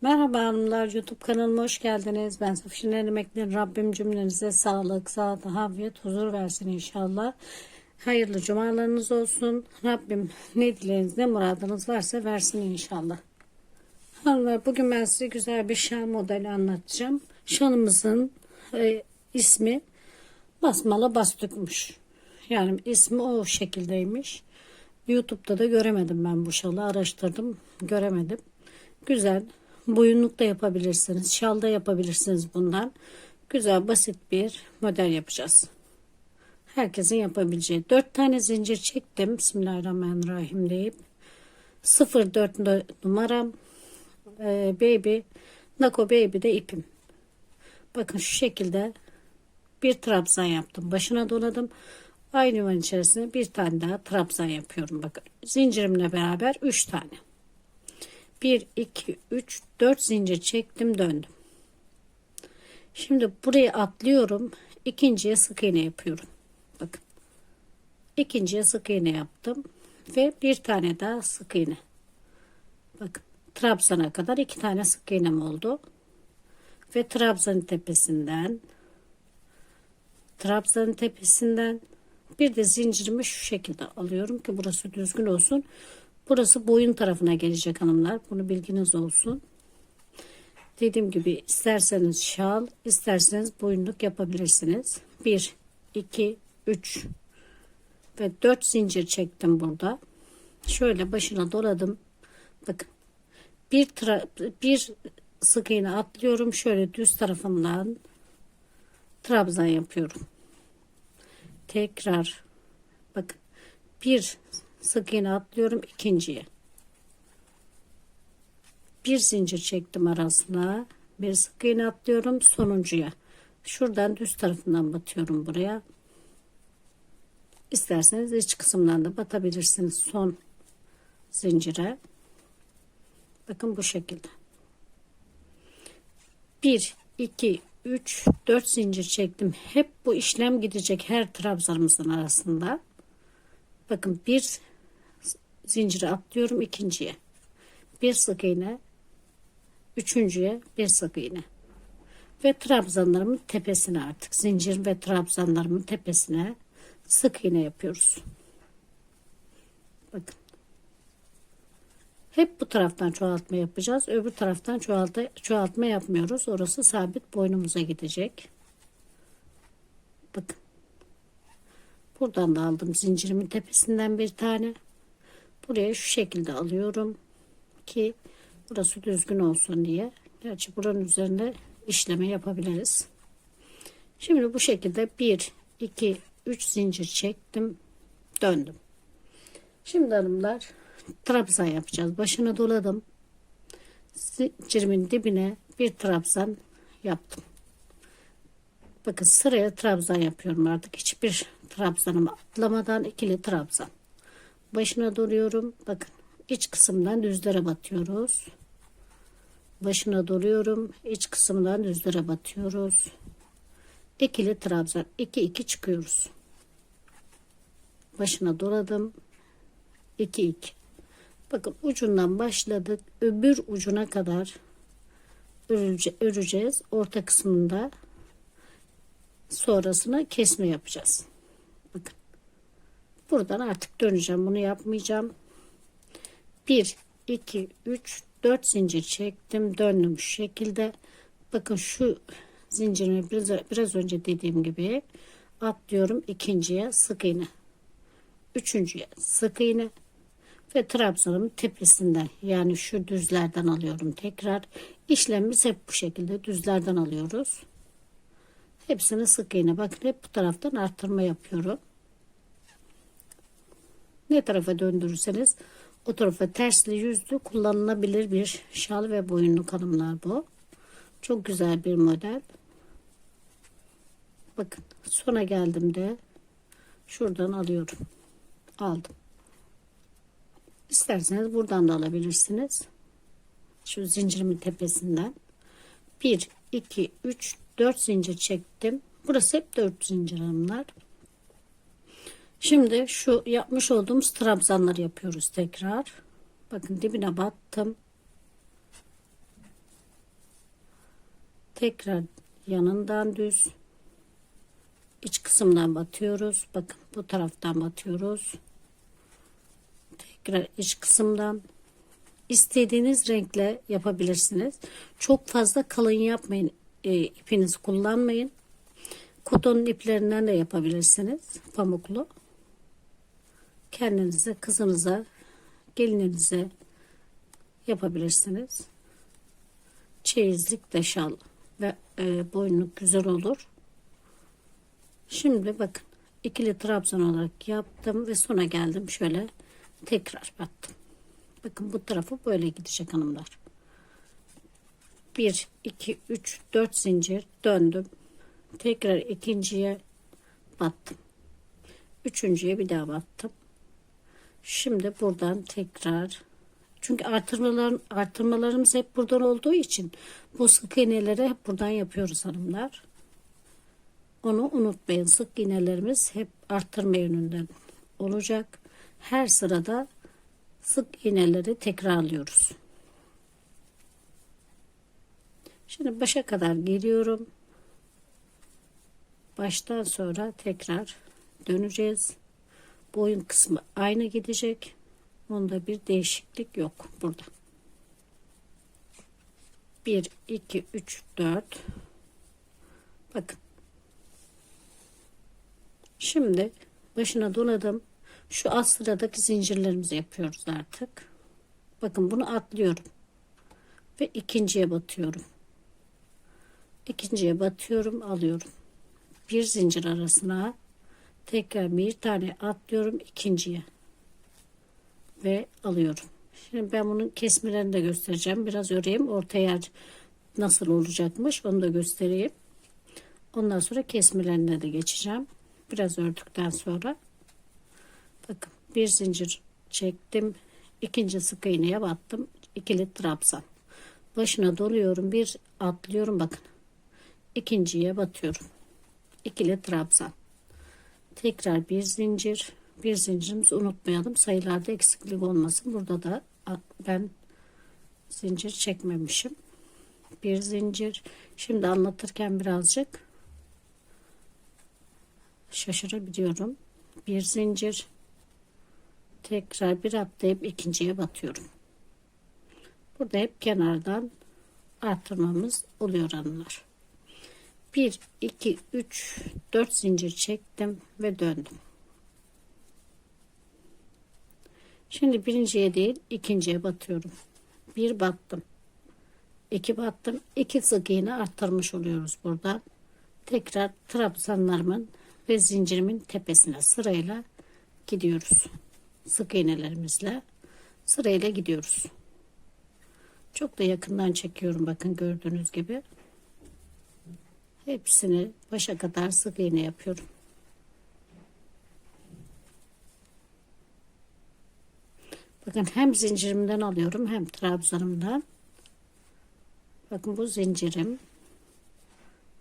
Merhaba hanımlar YouTube kanalıma hoş geldiniz. Ben Safişin Emekli'nin Rabbim cümlenize sağlık, sağlık, hafiyet, huzur versin inşallah. Hayırlı cumalarınız olsun. Rabbim ne dileğiniz ne muradınız varsa versin inşallah. Hanımlar bugün ben size güzel bir şal modeli anlatacağım. Şalımızın e, ismi basmalı bastükmüş. Yani ismi o şekildeymiş. YouTube'da da göremedim ben bu şalı. Araştırdım, göremedim. Güzel. Boyunluk da yapabilirsiniz. Şal da yapabilirsiniz bundan. Güzel, basit bir model yapacağız. Herkesin yapabileceği. 4 tane zincir çektim. Bismillahirrahmanirrahim deyip. 04 numaram. e, baby. Nako baby de ipim. Bakın şu şekilde bir trabzan yaptım. Başına doladım. Aynı yuvanın içerisine bir tane daha trabzan yapıyorum. Bakın zincirimle beraber 3 tane. 1, 2, 3, 4 zincir çektim döndüm. Şimdi burayı atlıyorum. ikinciye sık iğne yapıyorum. Bakın. ikinciye sık iğne yaptım. Ve bir tane daha sık iğne. Bakın. Trabzan'a kadar iki tane sık iğnem oldu. Ve Trabzan'ın tepesinden Trabzan'ın tepesinden bir de zincirimi şu şekilde alıyorum ki burası düzgün olsun. Burası boyun tarafına gelecek hanımlar. Bunu bilginiz olsun. Dediğim gibi isterseniz şal, isterseniz boyunluk yapabilirsiniz. 1, 2, 3 ve 4 zincir çektim burada. Şöyle başına doladım. Bakın. Bir, bir sık iğne atlıyorum. Şöyle düz tarafımdan trabzan yapıyorum. Tekrar bakın. Bir sık iğne atlıyorum ikinciye. Bir zincir çektim arasına. Bir sık iğne atlıyorum sonuncuya. Şuradan düz tarafından batıyorum buraya. İsterseniz iç kısımdan da batabilirsiniz son zincire. Bakın bu şekilde. 1 2 3 4 zincir çektim. Hep bu işlem gidecek her trabzanımızın arasında. Bakın bir zinciri atlıyorum ikinciye. Bir sık iğne. Üçüncüye bir sık iğne. Ve trabzanlarımın tepesine artık zincir ve trabzanlarımın tepesine sık iğne yapıyoruz. Bakın. Hep bu taraftan çoğaltma yapacağız. Öbür taraftan çoğaltma, çoğaltma yapmıyoruz. Orası sabit boynumuza gidecek. Bakın. Buradan da aldım zincirimin tepesinden bir tane. Buraya şu şekilde alıyorum ki burası düzgün olsun diye. Gerçi buranın üzerinde işleme yapabiliriz. Şimdi bu şekilde 1, 2, 3 zincir çektim. Döndüm. Şimdi hanımlar trabzan yapacağız. Başını doladım. Zincirimin dibine bir trabzan yaptım. Bakın sıraya trabzan yapıyorum artık. Hiçbir trabzanımı atlamadan ikili trabzan. Başına doluyorum. Bakın iç kısımdan düzlere batıyoruz. Başına doluyorum. İç kısımdan düzlere batıyoruz. İkili trabzan. 2 2 çıkıyoruz. Başına doladım. 2 2. Bakın ucundan başladık. Öbür ucuna kadar örülce, öreceğiz. Orta kısmında sonrasına kesme yapacağız. Buradan artık döneceğim. Bunu yapmayacağım. 1, 2, 3, 4 zincir çektim. Döndüm şu şekilde. Bakın şu zincirimi biraz, biraz önce dediğim gibi atlıyorum. ikinciye sık iğne. Üçüncüye sık iğne. Ve trabzanımın tepesinden yani şu düzlerden alıyorum tekrar. İşlemimiz hep bu şekilde düzlerden alıyoruz. Hepsini sık iğne. Bakın hep bu taraftan arttırma yapıyorum. Ne tarafa döndürürseniz o tarafa tersli yüzlü kullanılabilir bir şal ve boyunlu hanımlar bu. Çok güzel bir model. Bakın sona geldim de şuradan alıyorum. Aldım. İsterseniz buradan da alabilirsiniz. Şu zincirimin tepesinden. 1, 2, 3, 4 zincir çektim. Burası hep 4 zincir hanımlar. Şimdi şu yapmış olduğumuz trabzanları yapıyoruz tekrar. Bakın dibine battım. Tekrar yanından düz. iç kısımdan batıyoruz. Bakın bu taraftan batıyoruz. Tekrar iç kısımdan istediğiniz renkle yapabilirsiniz. Çok fazla kalın yapmayın. E, ipinizi kullanmayın. Koton iplerinden de yapabilirsiniz. Pamuklu. Kendinize, kızınıza, gelininize yapabilirsiniz. Çeyizlik de şal ve e, boynluk güzel olur. Şimdi bakın ikili trabzan olarak yaptım ve sonra geldim şöyle tekrar battım. Bakın bu tarafı böyle gidecek hanımlar. 1 2 3 4 zincir döndüm. Tekrar ikinciye battım. Üçüncüye bir daha battım. Şimdi buradan tekrar çünkü artırmalar, artırmalarımız hep buradan olduğu için bu sık iğneleri hep buradan yapıyoruz hanımlar. Onu unutmayın. Sık iğnelerimiz hep arttırma yönünden olacak. Her sırada sık iğneleri tekrarlıyoruz. Şimdi başa kadar geliyorum. Baştan sonra tekrar döneceğiz. Boyun kısmı aynı gidecek. Onda bir değişiklik yok burada. 1 2 3 4 Bakın. Şimdi başına donadım. Şu alt sıradaki zincirlerimizi yapıyoruz artık. Bakın bunu atlıyorum. Ve ikinciye batıyorum. İkinciye batıyorum, alıyorum. Bir zincir arasına tekrar bir tane atlıyorum ikinciye ve alıyorum. Şimdi ben bunun kesmelerini de göstereceğim. Biraz öreyim. Orta yer nasıl olacakmış onu da göstereyim. Ondan sonra kesmelerine de geçeceğim. Biraz ördükten sonra bakın bir zincir çektim. ikinci sık iğneye battım. ikili trabzan. Başına doluyorum. Bir atlıyorum bakın. ikinciye batıyorum. ikili trabzan. Tekrar bir zincir bir zincirimizi unutmayalım. Sayılarda eksiklik olmasın. Burada da ben zincir çekmemişim. Bir zincir. Şimdi anlatırken birazcık şaşırabiliyorum. Bir zincir. Tekrar bir atlayıp ikinciye batıyorum. Burada hep kenardan artırmamız oluyor hanımlar. 1, 2, 3, 4 zincir çektim ve döndüm. Şimdi birinciye değil ikinciye batıyorum. Bir battım. iki battım. iki sık iğne arttırmış oluyoruz burada. Tekrar trabzanlarımın ve zincirimin tepesine sırayla gidiyoruz. Sık iğnelerimizle sırayla gidiyoruz. Çok da yakından çekiyorum bakın gördüğünüz gibi. Hepsini başa kadar sık iğne yapıyorum. Bakın hem zincirimden alıyorum hem trabzanımdan. Bakın bu zincirim.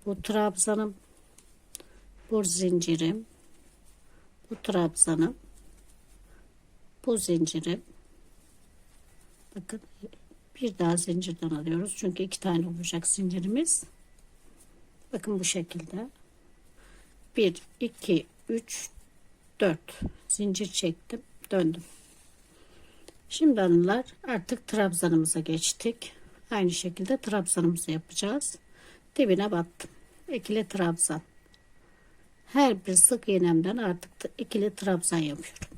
Bu trabzanım. Bu zincirim. Bu trabzanım. Bu zincirim. Bakın bir daha zincirden alıyoruz. Çünkü iki tane olacak zincirimiz. Bakın bu şekilde. 1, 2, 3, 4 zincir çektim. Döndüm. Şimdi hanımlar artık trabzanımıza geçtik. Aynı şekilde trabzanımızı yapacağız. Dibine battım. İkili trabzan. Her bir sık iğnemden artık ikili trabzan yapıyorum.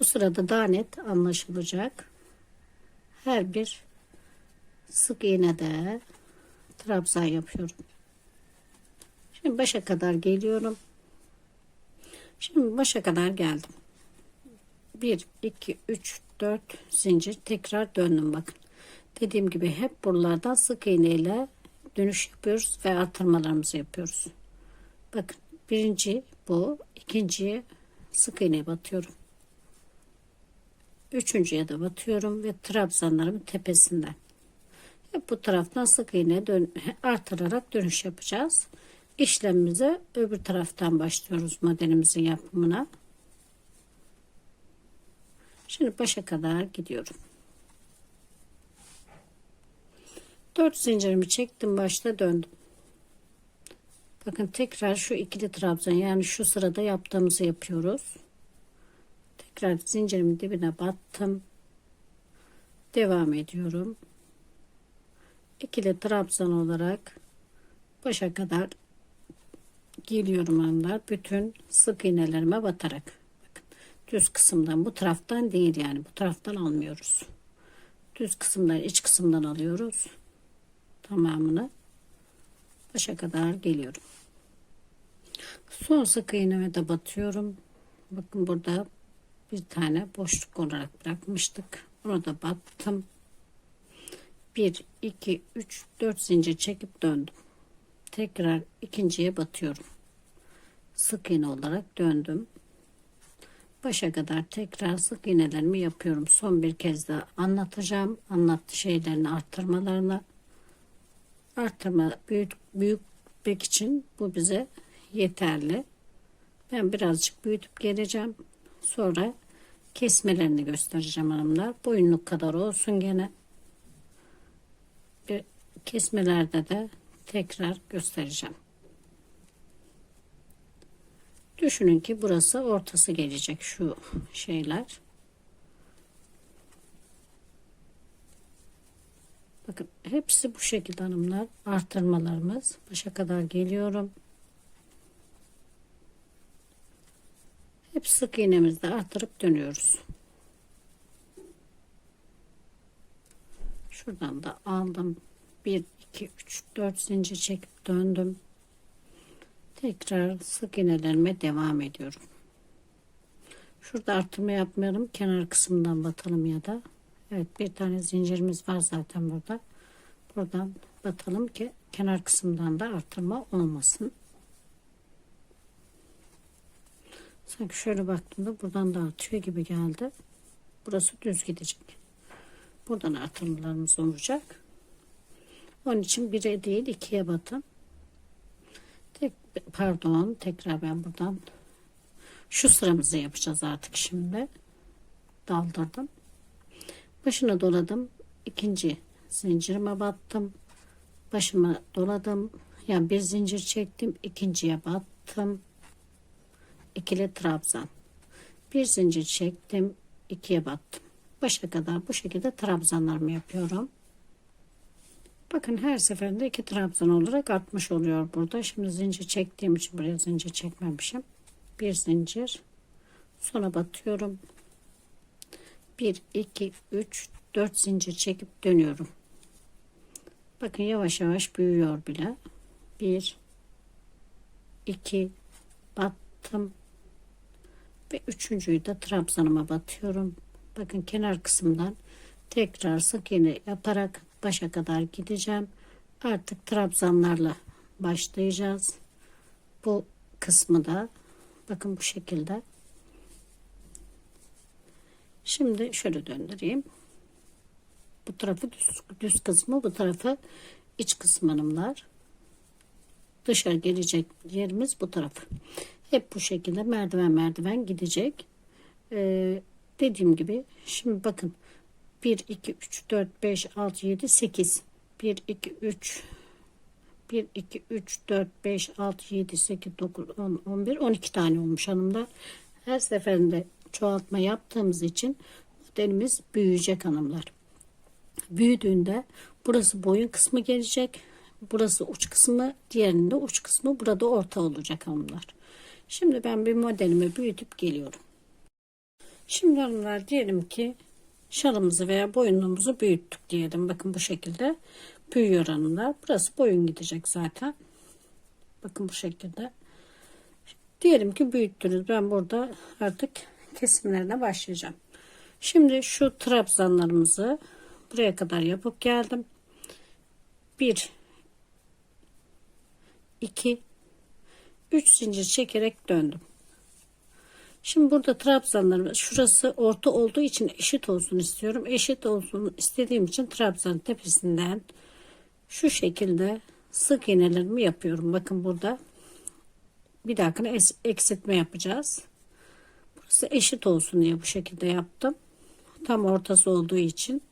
Bu sırada daha net anlaşılacak. Her bir sık iğnede trabzan yapıyorum. Şimdi başa kadar geliyorum. Şimdi başa kadar geldim. 1 2 3 4 zincir tekrar döndüm bakın dediğim gibi hep buralardan sık iğne ile dönüş yapıyoruz ve artırmalarımızı yapıyoruz bakın birinci bu ikinciye sık iğne batıyorum üçüncüye de batıyorum ve trabzanlarımın tepesinden bu taraftan sık iğne dön artırarak dönüş yapacağız işlemimize öbür taraftan başlıyoruz modelimizin yapımına Şimdi başa kadar gidiyorum. 4 zincirimi çektim başta döndüm. Bakın tekrar şu ikili trabzan yani şu sırada yaptığımızı yapıyoruz. Tekrar zincirimin dibine battım. Devam ediyorum. İkili trabzan olarak başa kadar geliyorum hanımlar. Bütün sık iğnelerime batarak. Bakın düz kısımdan bu taraftan değil yani bu taraftan almıyoruz. Düz kısımdan iç kısımdan alıyoruz. Tamamını başa kadar geliyorum. Son sık iğneme de batıyorum. Bakın burada bir tane boşluk olarak bırakmıştık. Onu da battım. 1 2 3 4 zincir çekip döndüm. Tekrar ikinciye batıyorum. Sık iğne olarak döndüm. Başa kadar tekrar sık iğnelerimi yapıyorum. Son bir kez daha anlatacağım. Anlattı şeylerini arttırmalarını. Arttırma büyük büyütmek için bu bize yeterli. Ben birazcık büyütüp geleceğim. Sonra kesmelerini göstereceğim hanımlar. Boyunluk kadar olsun gene. Kesmelerde de tekrar göstereceğim. Düşünün ki burası ortası gelecek şu şeyler. Bakın hepsi bu şekilde hanımlar. Artırmalarımız. Başa kadar geliyorum. Hep sık iğnemizde artırıp dönüyoruz. Şuradan da aldım. 1, 2, 3, 4 zincir çekip döndüm. Tekrar sık iğnelerime devam ediyorum. Şurada artırma yapmıyorum. Kenar kısmından batalım ya da. Evet bir tane zincirimiz var zaten burada. Buradan batalım ki kenar kısımdan da artırma olmasın. Sanki şöyle baktığımda buradan da artıyor gibi geldi. Burası düz gidecek. Buradan artırmalarımız olacak. Onun için 1'e değil 2'ye batın. Tek, pardon tekrar ben buradan şu sıramızı yapacağız artık şimdi. Daldırdım. Başına doladım. ikinci zincirime battım. Başıma doladım. Yani bir zincir çektim. ikinciye battım. ikili trabzan. Bir zincir çektim. ikiye battım. Başa kadar bu şekilde trabzanlarımı yapıyorum. Bakın her seferinde iki trabzan olarak artmış oluyor burada. Şimdi zincir çektiğim için buraya zincir çekmemişim. Bir zincir. Sonra batıyorum. 1, 2, 3, 4 zincir çekip dönüyorum. Bakın yavaş yavaş büyüyor bile. 1, 2, battım. Ve üçüncüyü de trabzanıma batıyorum. Bakın kenar kısımdan tekrar sık iğne yaparak başa kadar gideceğim. Artık trabzanlarla başlayacağız. Bu kısmı da bakın bu şekilde. Şimdi şöyle döndüreyim. Bu tarafı düz, düz kısmı, bu tarafı iç kısmı hanımlar. Dışarı gelecek yerimiz bu tarafı. Hep bu şekilde merdiven merdiven gidecek. Ee, dediğim gibi şimdi bakın 1 2 3 4 5 6 7 8 1 2 3 1 2 3 4 5 6 7 8 9 10 11 12 tane olmuş hanımlar. Her seferinde çoğaltma yaptığımız için modelimiz büyüyecek hanımlar. Büyüdüğünde burası boyun kısmı gelecek. Burası uç kısmı, diğerinde uç kısmı burada orta olacak hanımlar. Şimdi ben bir modelimi büyütüp geliyorum. Şimdi hanımlar diyelim ki şalımızı veya boyunluğumuzu büyüttük diyelim. Bakın bu şekilde büyüyor hanımlar. Burası boyun gidecek zaten. Bakın bu şekilde. Diyelim ki büyüttünüz. Ben burada artık kesimlerine başlayacağım. Şimdi şu trabzanlarımızı buraya kadar yapıp geldim. 1 2 3 zincir çekerek döndüm. Şimdi burada trabzanlarım şurası orta olduğu için eşit olsun istiyorum. Eşit olsun istediğim için trabzan tepesinden şu şekilde sık iğnelerimi yapıyorum. Bakın burada bir dahakine eksiltme yapacağız. Burası eşit olsun diye bu şekilde yaptım. Tam ortası olduğu için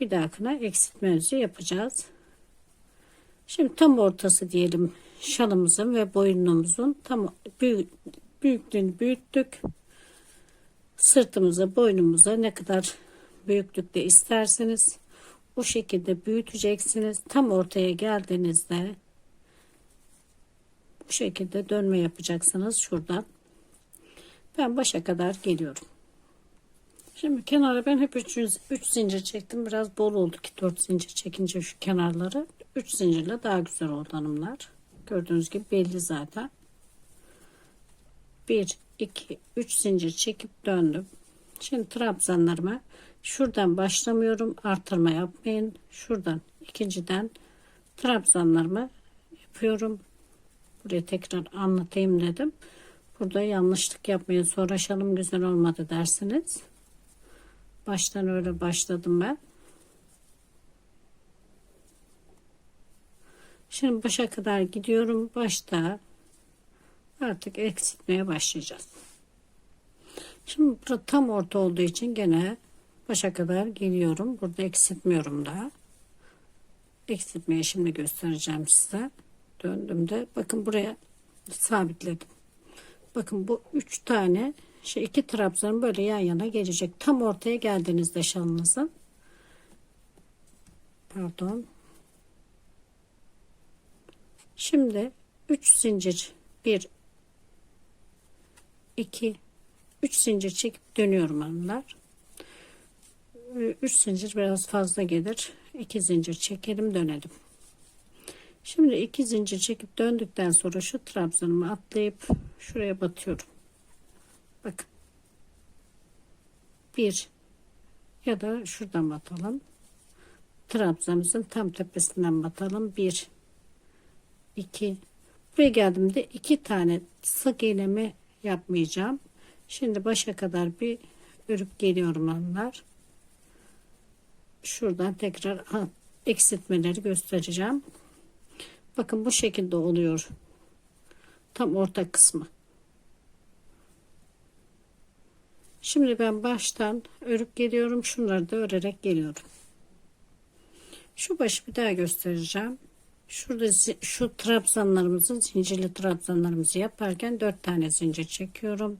bir dahakine eksiltme özü yapacağız. Şimdi tam ortası diyelim şalımızın ve boynumuzun tam büyük, büyüklüğünü büyüttük. Sırtımıza, boynumuza ne kadar büyüklükte isterseniz o şekilde büyüteceksiniz. Tam ortaya geldiğinizde bu şekilde dönme yapacaksınız şuradan. Ben başa kadar geliyorum. Şimdi kenara ben hep 3 3 zincir çektim. Biraz bol oldu ki 4 zincir çekince şu kenarları 3 zincirle daha güzel oldu hanımlar. Gördüğünüz gibi belli zaten. 1 2 3 zincir çekip döndüm. Şimdi trabzanlarıma şuradan başlamıyorum. Artırma yapmayın. Şuradan ikinciden trabzanlarımı yapıyorum. Buraya tekrar anlatayım dedim. Burada yanlışlık yapmayın. Sonra şalım güzel olmadı dersiniz. Baştan öyle başladım ben. Şimdi başa kadar gidiyorum. Başta artık eksiltmeye başlayacağız. Şimdi burada tam orta olduğu için gene başa kadar geliyorum. Burada eksiltmiyorum daha. Eksiltmeye şimdi göstereceğim size. Döndüğümde bakın buraya sabitledim. Bakın bu üç tane şey iki trabzan böyle yan yana gelecek. Tam ortaya geldiğinizde şalınızın pardon şimdi 3 zincir 1 2 3 zincir çekip dönüyorum hanımlar. 3 zincir biraz fazla gelir. 2 zincir çekelim dönelim. Şimdi 2 zincir çekip döndükten sonra şu trabzanımı atlayıp şuraya batıyorum. Bakın. Bir ya da şuradan batalım. Trabzamızın tam tepesinden batalım. Bir iki. Buraya geldiğimde iki tane sık iğnemi yapmayacağım şimdi başa kadar bir örüp geliyorum hanımlar şuradan tekrar eksiltmeleri göstereceğim bakın bu şekilde oluyor tam orta kısmı Şimdi ben baştan örüp geliyorum. Şunları da örerek geliyorum. Şu başı bir daha göstereceğim. Şurada şu trabzanlarımızı zincirli trabzanlarımızı yaparken dört tane zincir çekiyorum.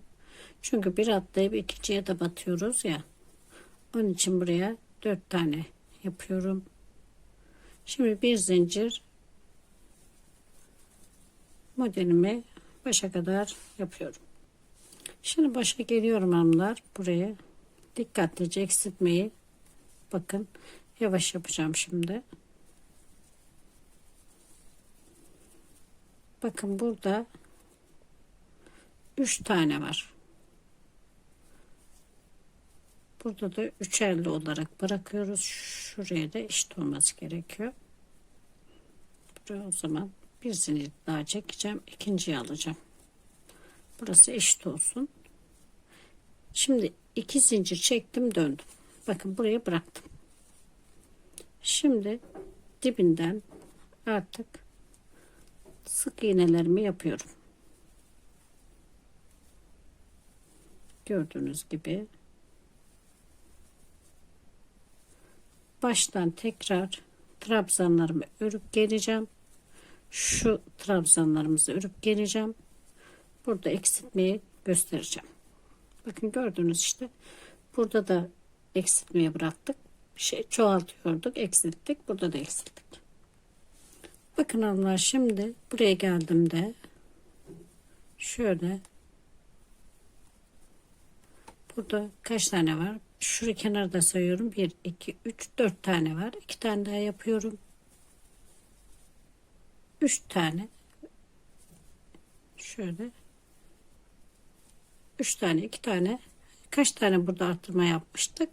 Çünkü bir atlayıp ikinciye de batıyoruz ya. Onun için buraya dört tane yapıyorum. Şimdi bir zincir modelimi başa kadar yapıyorum. Şimdi başa geliyorum hanımlar buraya. Dikkatlice eksiltmeyi bakın yavaş yapacağım şimdi. Bakın burada 3 tane var. Burada da üçerli olarak bırakıyoruz. Şuraya da eşit olması gerekiyor. Buraya o zaman bir zincir daha çekeceğim. ikinciyi alacağım. Burası eşit olsun. Şimdi iki zincir çektim döndüm. Bakın buraya bıraktım. Şimdi dibinden artık sık iğnelerimi yapıyorum. Gördüğünüz gibi baştan tekrar trabzanlarımı örüp geleceğim. Şu trabzanlarımızı örüp geleceğim. Burada eksiltmeyi göstereceğim. Bakın gördünüz işte. Burada da eksiltmeye bıraktık. Şey çoğaltıyorduk, eksilttik. Burada da eksilttik. Bakın hanımlar şimdi buraya geldiğimde şöyle burada kaç tane var? Şurayı kenarda sayıyorum. 1, 2, 3, 4 tane var. 2 tane daha yapıyorum. 3 tane şöyle 3 tane 2 tane kaç tane burada arttırma yapmıştık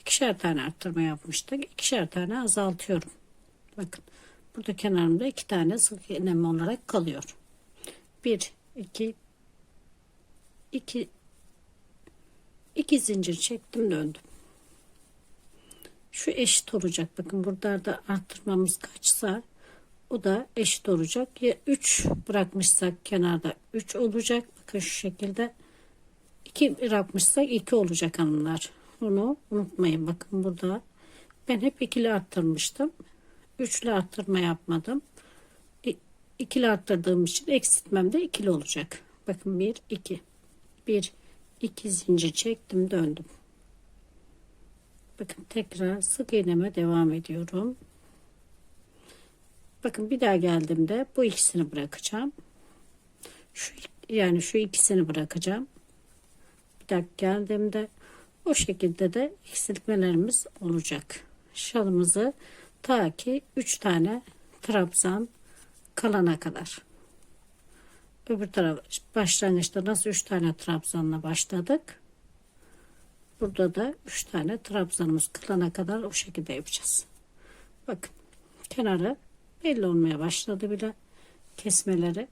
ikişer tane arttırma yapmıştık ikişer tane azaltıyorum bakın burada kenarımda iki tane sık iğnem olarak kalıyor 1 2 2 2 zincir çektim döndüm şu eşit olacak bakın burada da arttırmamız kaçsa o da eşit olacak ya 3 bırakmışsak kenarda 3 olacak bakın şu şekilde 2 bırakmışsak 2 olacak hanımlar. Onu unutmayın. Bakın burada Ben hep ikili arttırmıştım. Üçlü arttırma yapmadım. İkili arttırdığım için eksiltmem de ikili olacak. Bakın bir, iki. Bir, iki zincir çektim döndüm. Bakın tekrar sık iğneme devam ediyorum. Bakın bir daha geldiğimde bu ikisini bırakacağım. Şu yani şu ikisini bırakacağım. Bir daha geldiğimde o şekilde de eksiltmelerimiz olacak. Şalımızı ta ki 3 tane trabzan kalana kadar. Öbür taraf başlangıçta nasıl 3 tane trabzanla başladık. Burada da 3 tane trabzanımız kılana kadar o şekilde yapacağız. Bakın kenarı belli olmaya başladı bile kesmeleri.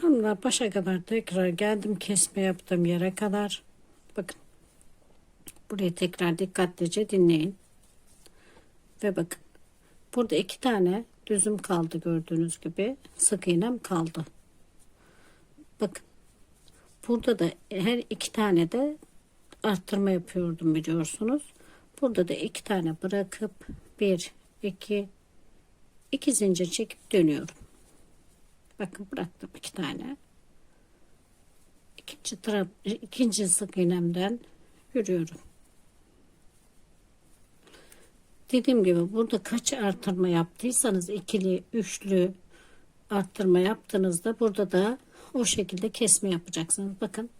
Hanımlar başa kadar tekrar geldim kesme yaptığım yere kadar. Bakın burayı tekrar dikkatlice dinleyin. Ve bakın burada iki tane düzüm kaldı gördüğünüz gibi sık iğnem kaldı. Bakın burada da her iki tane de arttırma yapıyordum biliyorsunuz. Burada da iki tane bırakıp bir iki iki zincir çekip dönüyorum. Bakın bıraktım iki tane. İkinci trap, ikinci sık iğnemden yürüyorum. Dediğim gibi burada kaç artırma yaptıysanız ikili, üçlü arttırma yaptığınızda burada da o şekilde kesme yapacaksınız. Bakın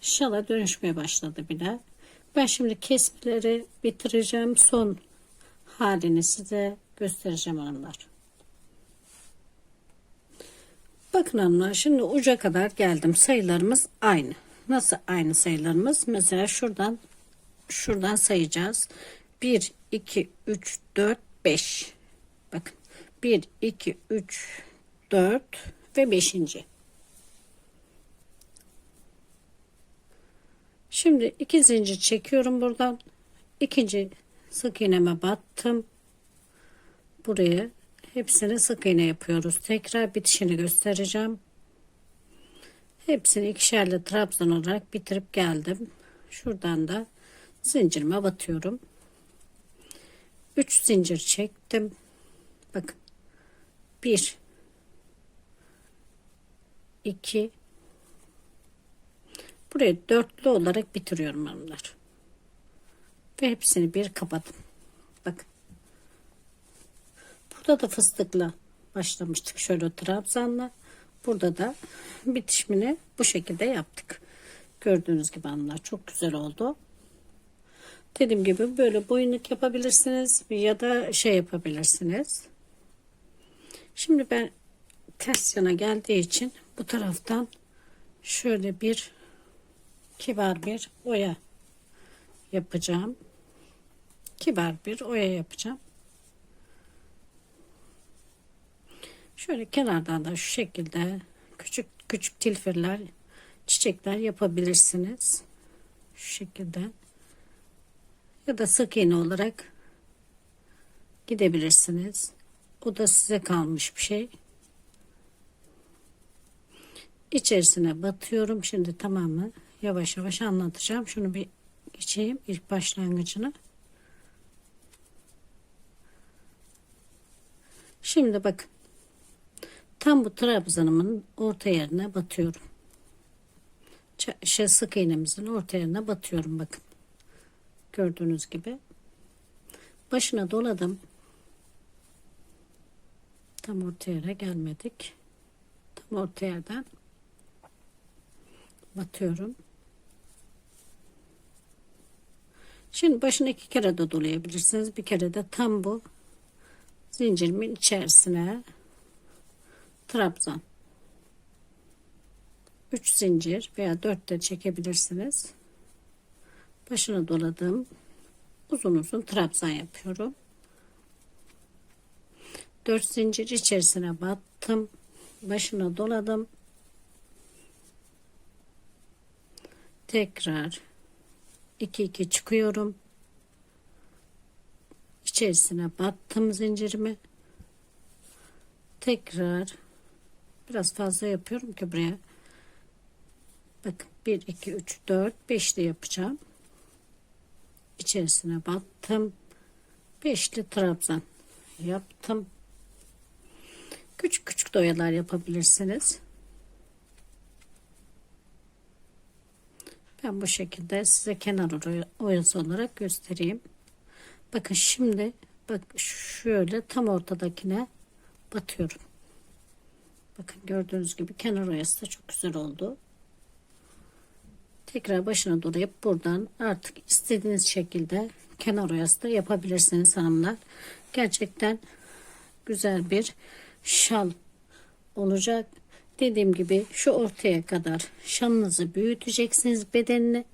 şala dönüşmeye başladı bile. Ben şimdi kesmeleri bitireceğim. Son halini size göstereceğim hanımlar. Bakın hanımlar şimdi uca kadar geldim. Sayılarımız aynı. Nasıl aynı sayılarımız? Mesela şuradan şuradan sayacağız. 1, 2, 3, 4, 5. Bakın 1, 2, 3, 4 ve 5. Şimdi iki zincir çekiyorum buradan. İkinci sık iğneme battım. Buraya hepsini sık iğne yapıyoruz. Tekrar bitişini göstereceğim. Hepsini ikişerli trabzan olarak bitirip geldim. Şuradan da zincirime batıyorum. 3 zincir çektim. Bakın. 1 2 Buraya dörtlü olarak bitiriyorum hanımlar. Ve hepsini bir kapadım. Bakın. Burada da fıstıkla başlamıştık. Şöyle trabzanla. Burada da bitişimini bu şekilde yaptık. Gördüğünüz gibi hanımlar çok güzel oldu. Dediğim gibi böyle boyunluk yapabilirsiniz ya da şey yapabilirsiniz. Şimdi ben ters yana geldiği için bu taraftan şöyle bir kibar bir oya yapacağım. Kibar bir oya yapacağım. Şöyle kenardan da şu şekilde küçük küçük tilfirler, çiçekler yapabilirsiniz. Şu şekilde. Ya da sık iğne olarak gidebilirsiniz. O da size kalmış bir şey. İçerisine batıyorum. Şimdi tamamı yavaş yavaş anlatacağım. Şunu bir geçeyim ilk başlangıcını. Şimdi bakın. Tam bu trabzanımın orta yerine batıyorum. Şey, sık iğnemizin orta yerine batıyorum bakın. Gördüğünüz gibi. Başına doladım. Tam orta yere gelmedik. Tam orta yerden batıyorum. Şimdi başını iki kere de dolayabilirsiniz. Bir kere de tam bu zincirimin içerisine trabzan 3 zincir veya 4 de çekebilirsiniz. Başını doladım. Uzun uzun trabzan yapıyorum. 4 zincir içerisine battım. Başına doladım. Tekrar 2 2 çıkıyorum. İçerisine battım zincirimi. Tekrar biraz fazla yapıyorum ki buraya Bakın 1, 2, 3, 4, 5'li yapacağım. İçerisine battım. Beşli trabzan yaptım. Küçük küçük doyalar yapabilirsiniz. Ben bu şekilde size kenar oy- oyası olarak göstereyim. Bakın şimdi bak şöyle tam ortadakine batıyorum. Bakın gördüğünüz gibi kenar oyası da çok güzel oldu. Tekrar başına dolayıp buradan artık istediğiniz şekilde kenar oyası da yapabilirsiniz hanımlar. Gerçekten güzel bir şal olacak. Dediğim gibi şu ortaya kadar şalınızı büyüteceksiniz bedenini.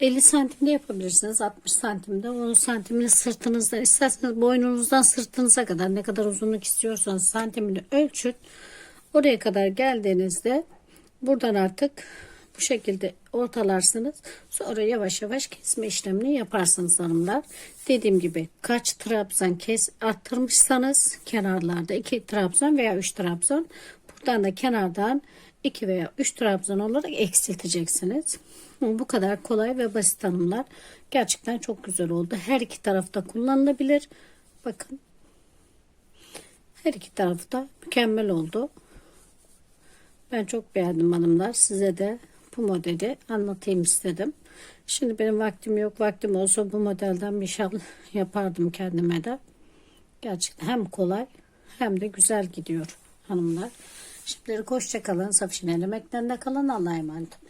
50 santimde yapabilirsiniz. 60 santimde 10 santimini sırtınızdan isterseniz boynunuzdan sırtınıza kadar ne kadar uzunluk istiyorsanız santimini ölçün. Oraya kadar geldiğinizde buradan artık bu şekilde ortalarsınız. Sonra yavaş yavaş kesme işlemini yaparsınız hanımlar. Dediğim gibi kaç trabzan kes arttırmışsanız kenarlarda 2 trabzan veya 3 trabzan buradan da kenardan 2 veya 3 trabzan olarak eksilteceksiniz. Bu kadar kolay ve basit hanımlar. Gerçekten çok güzel oldu. Her iki tarafta kullanılabilir. Bakın. Her iki tarafta mükemmel oldu. Ben çok beğendim hanımlar. Size de bu modeli anlatayım istedim. Şimdi benim vaktim yok. Vaktim olsa bu modelden bir şal yapardım kendime de. Gerçekten hem kolay hem de güzel gidiyor hanımlar. Şimdilik hoşça kalın. Safişin elemeklerinde kalın. Allah'a emanet.